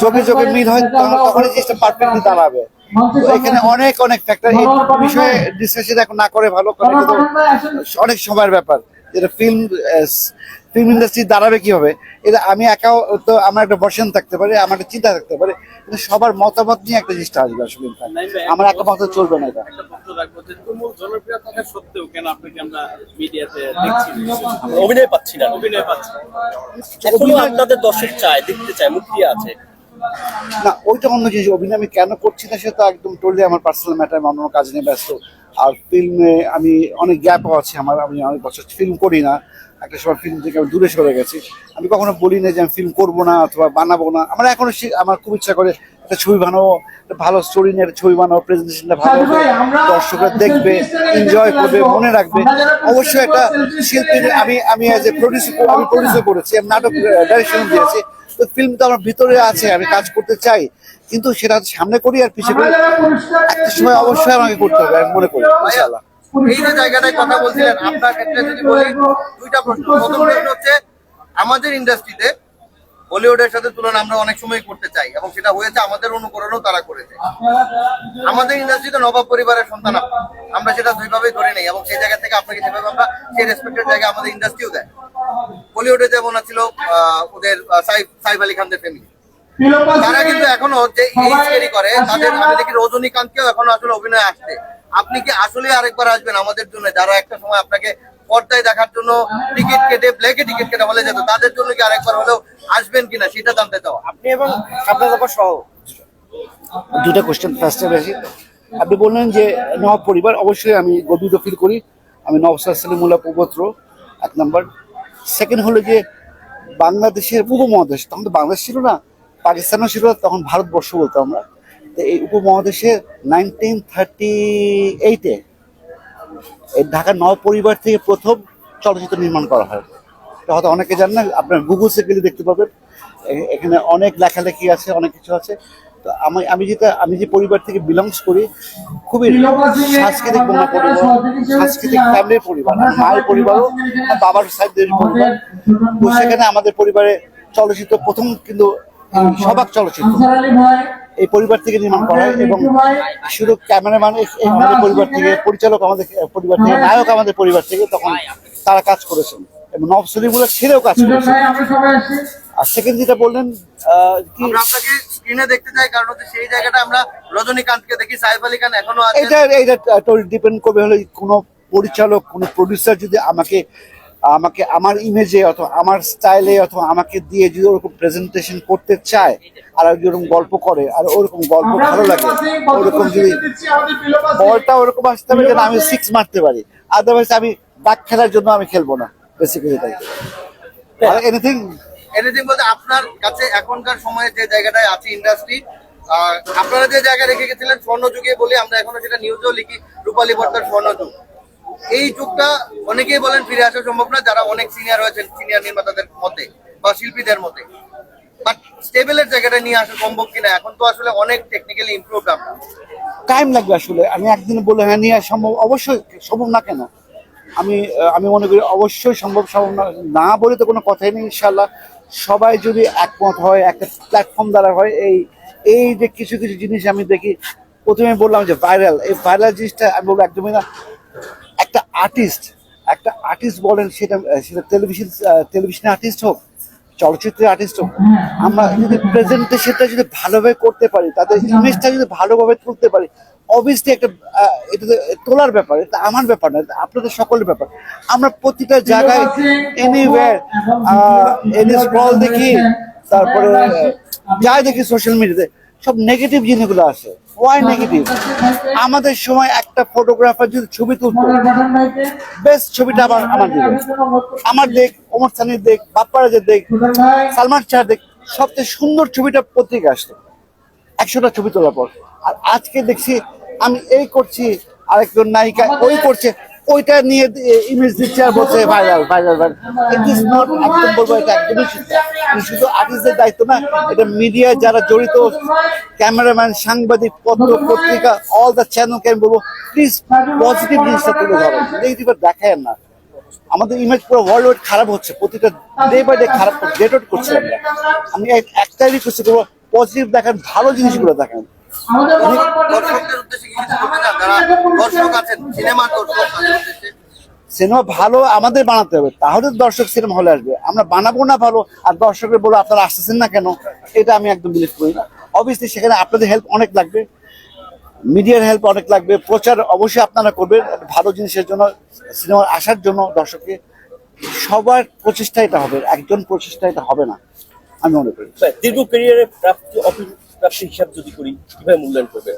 সব যদি মিল হয় তখন তখন জিনিসটা পারফেক্টলি দাঁড়াবে। এখানে অনেক অনেক ফ্যাক্টর এই বিষয়ে ডিসকাশন এখন না করে ভালো কারণ অনেক সময়ের ব্যাপার। যেটা ফিল্ম ফিল্ম ইন্ডাস্ট্রি দাঁড়াবে কীভাবে? এটা আমি একাও তো আমার একটা বর্ষণ থাকতে পারে আমার একটা চিন্তা থাকতে পারে কিন্তু সবার মতামত নিয়ে একটা জিনিসটা আসবে আসলে। আমার একা মত চলবে না এটা। জনপ্রিয় থাকা সত্ত্বেও কেন আপনাকে আমরা মিডিয়াতে দেখছি অভিনয় পাচ্ছি না। অভিনয় পাচ্ছি না। এখনও আপনাদের দর্শক চায় দেখতে চায় মুক্তি আছে। না ওইটা অন্য জিনিস। অভিনয় আমি কেন করছি না সেটা একদম টললে আমার পার্সোনাল ম্যাটার অন্য কাজ নিয়ে ব্যস্ত। আর ফিল্মে আমি অনেক গ্যাপও আছে আমার আমি অনেক বছর ফিল্ম করি না। একটা সময় ফিল্ম থেকে আমি দূরে সরে গেছি। আমি কখনো বলি না যে আমি ফিল্ম করব না অথবা বানাবো না। আমার এখনও সে- আমার খুব ইচ্ছা করে একটা ছবি বানাবো ভালো স্টোরি নিয়ে একটা ছবি বানাবো প্রেজেন্টেশনটা ভালো হবে, দর্শকরা দেখবে এনজয় করবে, মনে রাখবে। অবশ্যই একটা শিল্পী আমি আমি অ্যাজ এ প্রডিউসার আমি প্রডিউসার করেছি, আমি নাটক ডাইরেকশন দিয়েছি। তো ফিল্ম তো আমার ভিতরে আছে, আমি কাজ করতে চাই। কিন্তু সেটা সামনে করি আর পিছিয়ে করি একটা সময় অবশ্যই আমাকে করতে হবে, আমি মনে করি, ইনশাআল্লাহ। এই যে জায়গাটায় কথা বলছিলেন, আপনার ক্ষেত্রে যদি বলি, দুইটা প্রশ্ন। প্রথম প্রশ্ন হচ্ছে, আমাদের ইন্ডাস্ট্রিতে বলিউডের সাথে তুলনা আমরা অনেক সময় করতে চাই এবং সেটা হয়েছে আমাদের অনুকরণও তারা করেছে। আমাদের ইন্ডাস্ট্রিতে নবাব পরিবারের সন্তান আমরা সেটা দুইভাবেই ধরে নেই এবং সেই জায়গা থেকে আপনাকে যেভাবে আমরা সেই রেসপেক্টের জায়গায় আমাদের ইন্ডাস্ট্রিও দেয়। বলিউডে যেমন ছিল ওদের সাইফ সাইফ আলী খানদের ফ্যামিলি তারা কিন্তু এখনও যে ক্যারি করে, তাদের আমি দেখি রজনীকান্তকেও এখনও আসলে অভিনয় আসছে। আপনি কি আসলে আরেকবার আসবেন আমাদের জন্য? যারা একটা সময় আপনাকে পর্দায় দেখার জন্য টিকিট কেটে ব্ল্যাকে টিকিট কেটে হলে যেত, তাদের জন্য কি আরেকবার হলেও আসবেন কিনা সেটা জানতে চাও। আপনি এবং আপনার সহ দুটা কোশ্চেন ফার্স্টে বেশি। আপনি বললেন যে নব পরিবার, অবশ্যই আমি গর্বিত ফিল করি। আমি নবসার সালিমুল্লাহ পুপত্র এক নম্বর। সেকেন্ড হলো যে বাংলাদেশের উপমহাদেশ তখন তো বাংলাদেশ ছিল না, পাকিস্তানও ছিল, তখন ভারতবর্ষ বলতো আমরা। তো এই উপমহাদেশে নাইনটিন থার্টি এইটে এই ঢাকার নব পরিবার থেকে প্রথম চলচ্চিত্র নির্মাণ করা হয়। হয়তো অনেকে জানেন না, আপনার গুগলসে গেলে দেখতে পাবেন। এখানে অনেক লেখালেখি আছে, অনেক কিছু আছে। তো আমি আমি যেটা, আমি যে পরিবার থেকে বিলংস করি, খুবই সাংস্কৃতিক বন্য পরিবার, সাংস্কৃতিক ফ্যামিলির পরিবার মায়ের পরিবারও বাবার সাইডের পরিবার। তো সেখানে আমাদের পরিবারে চলচ্চিত্র প্রথম কিন্তু সবাক চলচ্চিত্র। এই পরিবার থেকে নির্মাণ করা হয় এবং শুধু ক্যামেরাম্যান আমাদের পরিবার থেকে পরিচালক আমাদের পরিবার থেকে নায়ক আমাদের পরিবার থেকে তখন তারা কাজ করেছেন। এবং নব সলিমুল্লাহ ছেড়েও কাজ করেছেন। আর সেকেন্ড যেটা বললেন আহ, কি স্ক্রিনে দেখতে চাই কারণ হচ্ছে সেই জায়গাটা আমরা রজনীকান্তকে দেখি সাইফ আলী খান এখনও এটা এটা ডিপেন্ড করবে হলো কোনো পরিচালক কোনো প্রডিউসার যদি আমাকে আমাকে আমার ইমেজে অথবা আমার স্টাইলে অথবা আমাকে দিয়ে যদি ওরকম প্রেজেন্টেশন করতে চায় আর যদি ওরকম গল্প করে আর ওরকম গল্প ভালো লাগে ওরকম যদি বলটা ওরকম আসতে হবে যেন আমি সিক্স মারতে পারি। আদারওয়াইজ আমি ডাক খেলার জন্য আমি খেলব না বেসিক্যালি তাই। আর এনিথিং এনিথিং বলতে আপনার কাছে এখনকার সময়ে যে জায়গাটায় আছে ইন্ডাস্ট্রি আপনারা যে জায়গা রেখে গেছিলেন স্বর্ণযুগে বলে আমরা এখনও সেটা নিউজও লিখি রূপালী বর্তার স্বর্ণযুগ। এই যুগটা অনেকেই বলেন ফিরে আসা সম্ভব না, যারা অনেক সিনিয়র হয়েছেন সিনিয়র নির্মাতাদের মধ্যে বা শিল্পীদের মধ্যে বাট স্টেবলের জায়গাটা নিয়ে আসা সম্ভব কিনা, এখন তো আসলে অনেক টেকনিক্যালি ইমপ্রুভ আমরা। টাইম লাগবে আসলে। আমি একদিন বলে হ্যাঁ নিয়ে আসা সম্ভব অবশ্যই সম্ভব না কেন? আমি আমি মনে করি অবশ্যই সম্ভব সম্ভব না। না বলে তো কোনো কথাই নেই ইনশাল্লাহ সবাই যদি একমত হয়, একটা প্ল্যাটফর্ম দ্বারা হয়, এই এই যে কিছু কিছু জিনিস আমি দেখি, প্রথমে বললাম যে ভাইরাল এই ভাইরাল জিনিসটা আমি বলব একদমই না। একটা আর্টিস্ট একটা আর্টিস্ট বলেন সেটা সেটা টেলিভিশন টেলিভিশন আর্টিস্ট হোক চলচ্চিত্রের আর্টিস্ট হোক আমরা যদি প্রেজেন্টেশনটা যদি ভালোভাবে করতে পারি তাদের ইমেজটা যদি ভালোভাবে তুলতে পারি অবভিয়াসলি একটা এটা তোলার ব্যাপার এটা আমার ব্যাপার না আপনাদের সকলের ব্যাপার। আমরা প্রতিটা জায়গায় এনিওয়্যার এনি স্ক্রল দেখি তারপরে যাই দেখি সোশ্যাল মিডিয়াতে সব নেগেটিভ জিনিসগুলো আসে ওয়াই নেগেটিভ আমাদের সময় একটা ফটোগ্রাফার যদি ছবি তুলতো বেস্ট ছবিটা আবার আমার দিবে আমার দেখ, ওমর সানির দেখ বাপ্পারাজের দেখ, সালমান শাহ দেখ, সবচেয়ে সুন্দর ছবিটা পত্রিকা আসতো। একশোটা ছবি তোলার পর। আর আজকে দেখছি আমি এই করছি, আরেকজন নায়িকা ওই করছে। ওইটা নিয়ে ইমেজ দিচ্ছে আর বলছে viral viral viral it is not একদম বলব এটা একদমই। শুধু আর্টিস্টদের দায়িত্ব না এটা মিডিয়ায় যারা জড়িত ক্যামেরাম্যান সাংবাদিক পত্র পত্রিকা অল দ্য চ্যানেল কে আমি বলব প্লিজ পজিটিভ জিনিসটা তুলে ধরো। নেগেটিভ দেখায় না। আমাদের ইমেজ পুরো ওয়ার্ল্ড ওয়াইড খারাপ হচ্ছে প্রতিটা ডে বাই ডে খারাপ ডেট আউট করছি আমরা। আমি এক- একটাই রিকোয়েস্ট করব পজিটিভ দেখেন ভালো জিনিসগুলো দেখেন দর্শকদের উদ্দেশ্যে কি কিছু বলতে চান যারা দর্শক আছেন সিনেমার দর্শক সিনেমা ভালো আমাদের বানাতে হবে তাহলে দর্শক সিনেমা হলে আসবে। আমরা বানাবো না ভালো আর দর্শকের বলো আপনারা আসতেছেন না কেন? এটা আমি একদম বিলিভ করি না। অবভিয়াসলি সেখানে আপনাদের হেল্প অনেক লাগবে মিডিয়ার হেল্প অনেক লাগবে প্রচার অবশ্যই আপনারা করবেন ভালো জিনিসের জন্য সিনেমা আসার জন্য দর্শককে। সবার প্রচেষ্টা এটা হবে একজন প্রচেষ্টা এটা হবে না আমি মনে করি। দীর্ঘ ক্যারিয়ারে প্রাপ্তি অপ্রাপ্তি হিসাব যদি করি কীভাবে মূল্যায়ন করবে